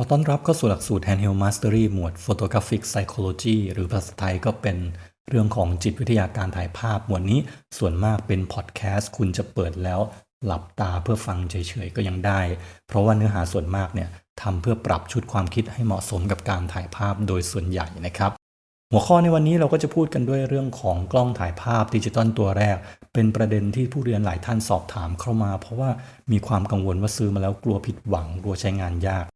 อต้อนรับเข้าสู่หลักสูตร Handheld Mastery หมวด Photographic Psychology หรือภาษาไทยก็เป็นเรื่องของจิตวิทยาการถ่ายภาพ หมวดนี้ส่วนมากเป็นพอดแคสต์คุณจะเปิดแล้ว หลับตาเพื่อฟังเฉยๆก็ยังได้ เพราะว่าเนื้อหาส่วนมากเนี่ยทำเพื่อปรับชุดความคิดให้เหมาะสมกับการถ่ายภาพโดยส่วนใหญ่นะครับ หัวข้อในวันนี้เราก็จะพูดกันด้วยเรื่องของกล้องถ่ายภาพดิจิตอลตัวแรก เป็นประเด็นที่ผู้เรียนหลายท่านสอบถามเข้ามา เพราะว่ามีความกังวลว่าซื้อมาแล้วกลัวผิดหวังกลัวใช้งานยาก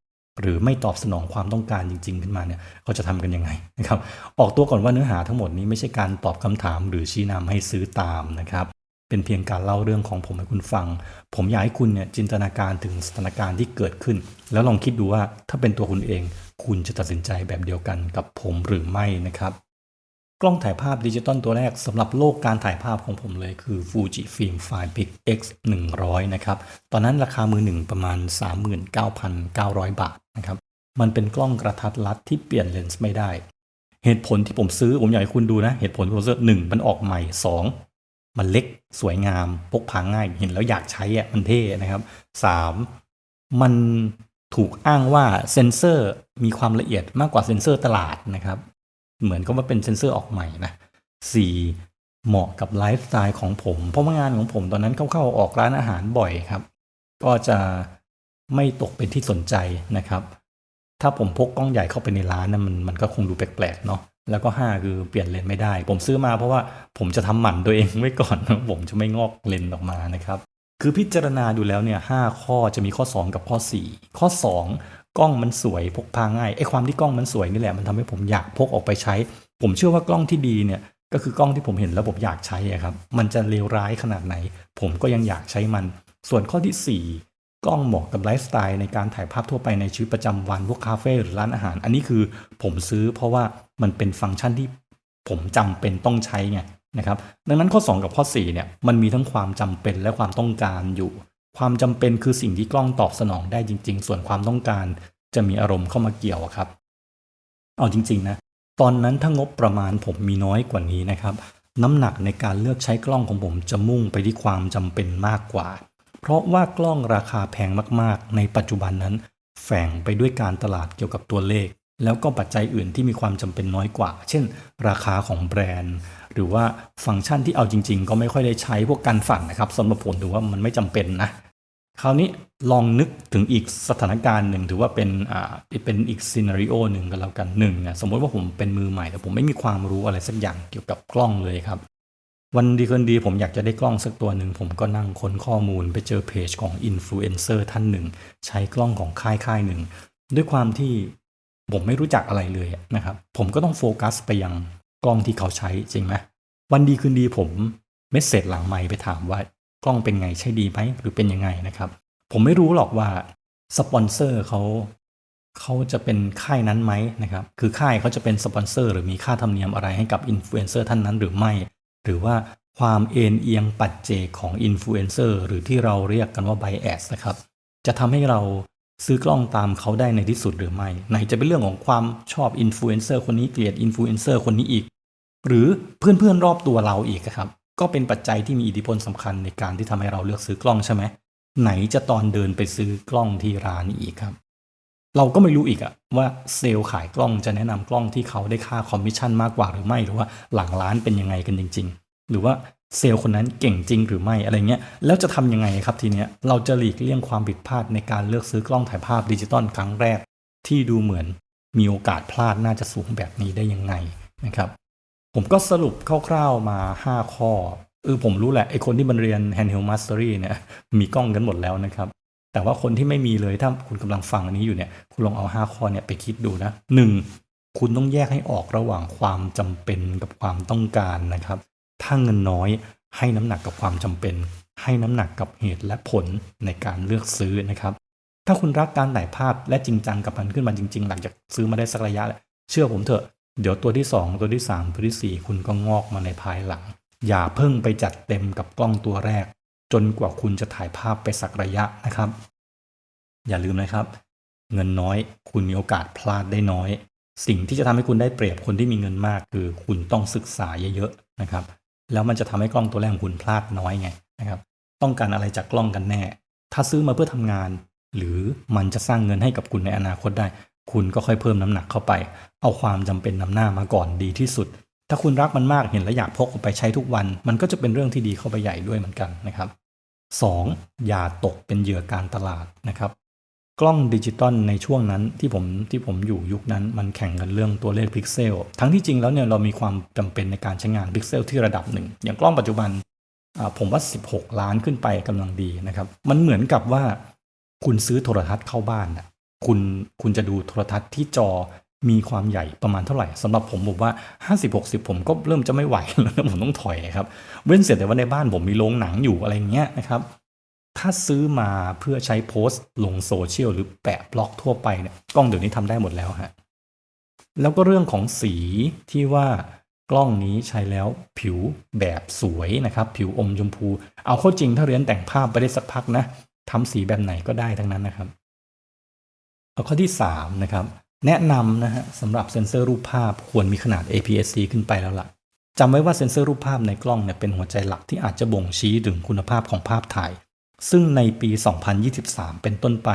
หรือไม่ตอบสนองความต้องการจริง ๆ ขึ้นมาเนี่ยเขาจะทำกันยังไงนะครับออกตัวก่อนว่าเนื้อหาทั้งหมดนี้ไม่ใช่การตอบคำถาม หรือชี้นำให้ซื้อตามนะครับเป็นเพียงการเล่าเรื่องของผมให้คุณฟัง ผมอยากให้คุณเนี่ยจินตนาการถึงสถานการณ์ที่เกิดขึ้น แล้วลองคิดดูว่าถ้าเป็นตัวคุณเอง คุณจะตัดสินใจแบบเดียวกันกับผมหรือไม่นะครับกล้องถ่ายภาพดิจิตอลตัวแรกสำหรับโลกการถ่ายภาพของผมเลยคือ Fuji Film Filmic X 100นะครับ ตอนนั้นราคามือหนึ่งประมาณ 39,900 บาทนะครับ มันเป็นกล้องกระทัดรัดที่เปลี่ยนเลนส์ไม่ได้ เหตุผลที่ผมซื้อผมอยากให้คุณดูนะ เหตุผลที่ผมซื้อหนึ่งมันออกใหม่สองมันเล็กสวยงาม พกพาง่ายเห็นแล้วอยากใช้อะมันเท่นะครับสามมันถูกอ้างว่าเซนเซอร์มีความละเอียดมากกว่าเซนเซอร์ตลาดนะครับ เหมือนกับว่าเป็นเซนเซอร์ออกใหม่นะสี่เหมาะกับไลฟ์สไตล์ของผม เพราะว่างานของผมตอนนั้นเข้าๆออกร้านอาหารบ่อยครับ ก็จะไม่ตกเป็นที่สนใจนะครับ ถ้าผมพกกล้องใหญ่เข้าไปในร้านนะมันมันก็คงดูแปลกๆเนาะแล้วก็ 5 คือเปลี่ยนเลนส์ไม่ได้ ผมซื้อมาเพราะว่าผมจะทำหมันตัวเองไว้ก่อนผมจะไม่งอกเลนส์ออกมานะครับ คือพิจารณาดูแล้วเนี่ยหข้อจะมีข้อ 2 กับข้อ 4 ข้อ 2 กล้องมันสวยพกพาง่ายไอ้ความที่กล้องมันสวยนี่แหละมันทำให้ผมอยากพกออกไปใช้ ผมเชื่อว่ากล้องที่ดีเนี่ยก็คือกล้องที่ผมเห็นแล้วผมอยากใช้ครับมันจะเลวร้ายขนาดไหน ผมก็ยังอยากใช้มัน ส่วนข้อที่ 4 กล้องเหมาะกับไลฟ์สไตล์ในการถ่ายภาพทั่วไปในชีวิตประจำวันพวกคาเฟ่หรือร้านอาหาร อันนี้คือผมซื้อเพราะว่ามันเป็นฟังก์ชันที่ผมจำเป็นต้องใช้ไงนะครับดังนั้นข้อ 2 กับข้อ4เนี่ยมันมีทั้งความจำเป็นและความต้องการอยู่ ความจำเป็นคือสิ่งที่กล้องตอบสนองได้จริง ๆ ส่วนความต้องการจะมีอารมณ์เข้ามาเกี่ยวครับ เอาจริง ๆ นะ ตอนนั้นถ้างบประมาณผมมีน้อยกว่านี้นะครับ น้ำหนักในการเลือกใช้กล้องของผมจะมุ่งไปที่ความจำเป็นมากกว่า เพราะว่ากล้องราคาแพงมากๆ ในปัจจุบันนั้น แฝงไปด้วยการตลาดเกี่ยวกับตัวเลข แล้วก็ปัจจัยอื่นที่มีความจำเป็นน้อยกว่า เช่น ราคาของแบรนด์ หรือว่าฟังก์ชันที่เอาจริง ๆ ก็ไม่ค่อยได้ใช้พวกการฝันนะครับสำหรับผมถือว่ามันไม่จำเป็นนะคราวนี้ลองนึกถึงอีกสถานการณ์หนึ่งถือว่าเป็นอ่าเป็นอีกซีนารีโอหนึ่งกันแล้วกันหนึ่งนี่ยสมมติว่าผมเป็นมือใหม่แต่ผมไม่มีความรู้อะไรสักอย่างเกี่ยวกับกล้องเลยครับ วันดีคืนดีผมอยากจะได้กล้องสักตัวหนึ่ง ผมก็นั่งค้นข้อมูลไปเจอเพจของอินฟลูเอนเซอร์ท่านหนึ่ง ใช้กล้องของค่ายค่ายหนึ่ง ด้วยความที่ผมไม่รู้จักอะไรเลยนะครับ ผมก็ต้องโฟกัสไปยังกล้องที่เขาใช้จริงไหมวันดีคืนดีผมเมสเซจหลังไมค์ไปถามว่ากล้องเป็นไงใช่ดีไหมหรือเป็นยังไงนะครับ ผมไม่รู้หรอกว่าสปอนเซอร์เขาเขาจะเป็นค่ายนั้นไหมนะครับ คือค่ายเขาจะเป็นสปอนเซอร์หรือมีค่าธรรมเนียมอะไรให้กับอินฟลูเอนเซอร์ท่านนั้นหรือไม่ หรือว่าความเอ็นเอียงปัจเจกของอินฟลูเอนเซอร์หรือที่เราเรียกกันว่าไบแอสนะครับ จะทำให้เราซื้อกล้องตามเขาได้ในที่สุดหรือไม่ ไหนจะเป็นเรื่องของความชอบอินฟลูเอนเซอร์คนนี้เกลียดอินฟลูเอนเซอร์คนนี้อีก หรือเพื่อนๆรอบตัวเราอีกครับ ก็เป็นปัจจัยที่มีอิทธิพลสำคัญในการที่ทำให้เราเลือกซื้อกล้องใช่ไหมไหนจะตอนเดินไปซื้อกล้องที่ร้านอีกครับ เราก็ไม่รู้อีกอะว่าเซลล์ขายกล้องจะแนะนำกล้องที่เขาได้ค่าคอมมิชชั่นมากกว่าหรือไม่ หรือว่าหลังร้านเป็นยังไงกันจริง ๆ หรือว่าเซลล์คนนั้นเก่งจริงหรือไม่อะไรเงี้ยแล้วจะทำยังไงครับทีเนี้ยเราจะหลีกเลี่ยงความผิดพลาดในการเลือกซื้อกล้องถ่ายภาพดิจิตอลครั้งแรก ที่ดูเหมือนมีโอกาสพลาดน่าจะสูงแบบนี้ได้ยังไงนะครับ ผมก็สรุปคร่าวๆมา 5 ข้อเออผมรู้แหละไอคนที่มันเรียน handheld mastery เนี่ยมีกล้องกันหมดแล้วนะครับ แต่ว่าคนที่ไม่มีเลยถ้าคุณกำลังฟังอันนี้อยู่เนี่ยคุณลองเอา 5 ข้อเนี่ยไปคิดดูนะ 1. คุณต้องแยกให้ออกระหว่างความจำเป็นกับความต้องการนะครับ ถ้าเงินน้อยให้น้ำหนักกับความจำเป็น ให้น้ำหนักกับเหตุและผลในการเลือกซื้อนะครับ ถ้าคุณรักการถ่ายภาพและจริงจังกับมันขึ้นมาจริง ๆ หลังจากซื้อมาได้สักระยะแล้วเชื่อผมเถอะเดี๋ยวตัวที่ 2 ตัวที่ 3 ตัวที่ 4 คุณก็งอกมาในภายหลัง อย่าเพิ่งไปจัดเต็มกับกล้องตัวแรก จนกว่าคุณจะถ่ายภาพไปสักระยะนะครับ อย่าลืมนะครับ เงินน้อยคุณมีโอกาสพลาดได้น้อย สิ่งที่จะทำให้คุณได้เปรียบคนที่มีเงินมาก คือคุณต้องศึกษาเยอะๆนะครับ แล้วมันจะทำให้กล้องตัวแรกของคุณพลาดน้อยไงนะครับ ต้องการอะไรจากกล้องกันแน่ ถ้าซื้อมาเพื่อทำงาน หรือมันจะสร้างเงินให้กับคุณในอนาคตได้ คุณก็ค่อยเพิ่มน้ำหนักเข้าไป เอาความจำเป็นนำหน้ามาก่อนดีที่สุด ถ้าคุณรักมันมากเห็นแล้วอยากพกออกไปใช้ทุกวัน มันก็จะเป็นเรื่องที่ดีเข้าไปใหญ่ด้วยเหมือนกันนะครับ 2. อย่าตกเป็นเหยื่อการตลาดนะครับ กล้องดิจิตอลในช่วงนั้นที่ผมที่ผมอยู่ยุคนั้นมันแข่งกันเรื่องตัวเลขพิกเซล ทั้งที่จริงแล้วเนี่ยเรามีความจำเป็นในการใช้งานพิกเซลที่ระดับหนึ่ง อย่างกล้องปัจจุบันผมว่า 16 ล้านขึ้นไปกำลังดีนะครับ มันเหมือนกับว่าคุณซื้อโทรทัศน์เข้าบ้านนะคุณคุณจะดูโทรทัศน์ที่จอมีความใหญ่ประมาณเท่าไหร่สำหรับผมผมว่า 50-60 ผมก็เริ่มจะไม่ไหวแล้วผมต้องถอยครับเว้นเสียแต่ว่าในบ้านผมมีโรงหนังอยู่อะไรเงี้ยนะครับ ถ้าซื้อมาเพื่อใช้โพสต์ลงโซเชียลหรือแปะบล็อกทั่วไปเนี่ยกล้องเดี๋ยวนี้ทำได้หมดแล้วฮะแล้วก็เรื่องของสีที่ว่ากล้องนี้ใช้แล้วผิวแบบสวยนะครับ ผิวอมชมพู เอาเข้าจริงถ้าเรียนแต่งภาพไปได้สักพักนะทำสีแบบไหนก็ได้ทั้งนั้นนะครับเอาข้อที่3นะครับแนะนำนะฮะสำหรับเซ็นเซอร์รูปภาพควรมีขนาด APS-C ขึ้นไปแล้วล่ะจำไว้ว่าเซ็นเซอร์รูปภาพในกล้องเนี่ยเป็นหัวใจหลักที่อาจจะบ่งชี้ถึงคุณภาพของภาพถ่าย ซึ่งในปี 2023 เป็นต้นไป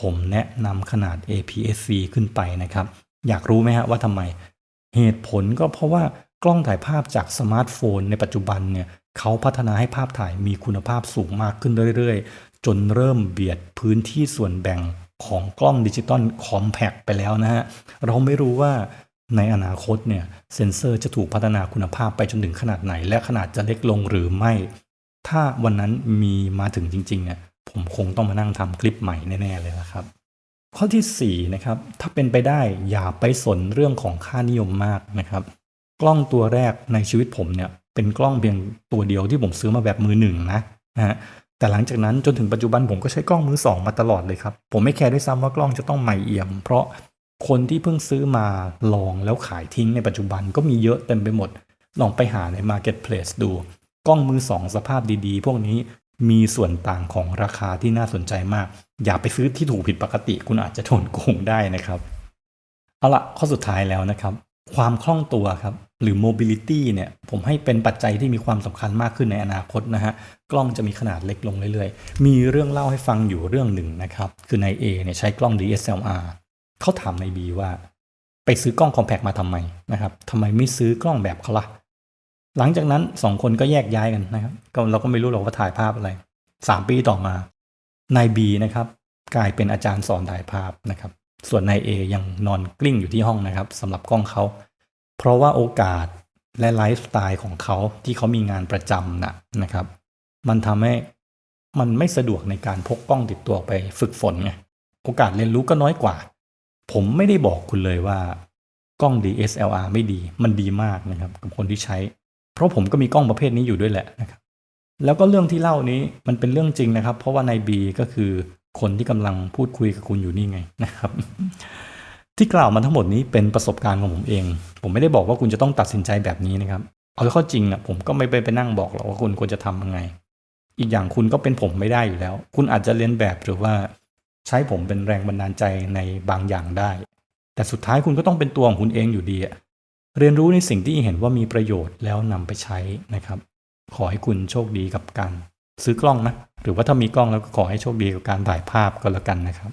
ผมแนะนำขนาด APS-C ขึ้นไปนะครับ อยากรู้ไหมฮะว่าทำไม เหตุผลก็เพราะว่ากล้องถ่ายภาพจากสมาร์ทโฟนในปัจจุบันเนี่ยเขาพัฒนาให้ภาพถ่ายมีคุณภาพสูงมากขึ้นเรื่อยๆ จนเริ่มเบียดพื้นที่ส่วนแบ่งของกล้องดิจิตอลคอมแพคไปแล้วนะฮะ เราไม่รู้ว่าในอนาคตเนี่ยเซนเซอร์จะถูกพัฒนาคุณภาพไปจนถึงขนาดไหน และขนาดจะเล็กลงหรือไม่ ถ้าวันนั้นมีมาถึงจริงๆเนี่ยผมคงต้องมานั่งทำคลิปใหม่แน่ ๆ เลยละครับ ข้อที่4นะครับถ้าเป็นไปได้อย่าไปสนเรื่องของค่านิยมมากนะครับ กล้องตัวแรกในชีวิตผมเนี่ยเป็นกล้องเพียงตัวเดียวที่ผมซื้อมาแบบมือหนึ่งนะนะฮะแต่หลังจากนั้นจนถึงปัจจุบันผมก็ใช้กล้องมือสองมาตลอดเลยครับ ผมไม่แคร์ด้วยซ้ำว่ากล้องจะต้องใหม่เอี่ยม เพราะคนที่เพิ่งซื้อมาลองแล้วขายทิ้งในปัจจุบันก็มีเยอะเต็มไปหมด ลองไปหาใน Marketplace ดู กล้องมือสองสภาพดีๆ พวกนี้มีส่วนต่างของราคาที่น่าสนใจมาก อย่าไปซื้อที่ถูกผิดปกติ คุณอาจจะโดนโกงได้นะครับ เอาละข้อสุดท้ายแล้วนะครับ ความคล่องตัวครับ หรือ mobility เนี่ย ผมให้เป็นปัจจัยที่มีความสำคัญมากขึ้นในอนาคตนะฮะ กล้องจะมีขนาดเล็กลงเรื่อยๆ มีเรื่องเล่าให้ฟังอยู่เรื่องหนึ่งนะครับ คือนาย A เนี่ยใช้กล้อง DSLR เขาถามนาย B ว่า ไปซื้อกล้องคอมแพคมาทำไมนะครับทำไมไม่ซื้อกล้องแบบเขาล่ะ หลังจากนั้นสองคนก็แยกย้ายกันนะครับก็เราก็ไม่รู้หรอกว่าถ่ายภาพอะไรสามปีต่อมานายบีนะครับ กลายเป็นอาจารย์สอนถ่ายภาพนะครับ ส่วนนายเอยังนอนกลิ้งอยู่ที่ห้องนะครับสำหรับกล้องเขา เพราะว่าโอกาสและไลฟ์สไตล์ของเขาที่เขามีงานประจำนะนะครับ มันทำให้มันไม่สะดวกในการพกกล้องติดตัวไปฝึกฝนไงโอกาสเรียนรู้ก็น้อยกว่า ผมไม่ได้บอกคุณเลยว่ากล้อง DSLR ไม่ดี มันดีมากนะครับ กับคนที่ใช้ เพราะผมก็มีกล้องประเภทนี้อยู่ด้วยแหละนะครับแล้วก็เรื่องที่เล่านี้มันเป็นเรื่องจริงนะครับ เพราะว่านายบีก็คือคนที่กำลังพูดคุยกับคุณอยู่นี่ไงนะครับ ที่กล่าวมาทั้งหมดนี้เป็นประสบการณ์ของผมเอง ผมไม่ได้บอกว่าคุณจะต้องตัดสินใจแบบนี้นะครับ เอาข้าจริงอะผมก็ไม่ไปไปนั่งบอกหรอกว่าคุณควรจะทำยังไง อีกอย่างคุณก็เป็นผมไม่ได้อยู่แล้ว คุณอาจจะเรียนแบบหรือว่าใช้ผมเป็นแรงบันดาลใจในบางอย่างได้ แต่สุดท้ายคุณก็ต้องเป็นตัวของคุณเองอยู่ดีอะ เรียนรู้ในสิ่งที่เห็นว่ามีประโยชน์แล้วนำไปใช้นะครับ ขอให้คุณโชคดีกับการซื้อกล้องนะ หรือว่าถ้ามีกล้องแล้วก็ขอให้โชคดีกับการถ่ายภาพก็แล้วกันนะครับ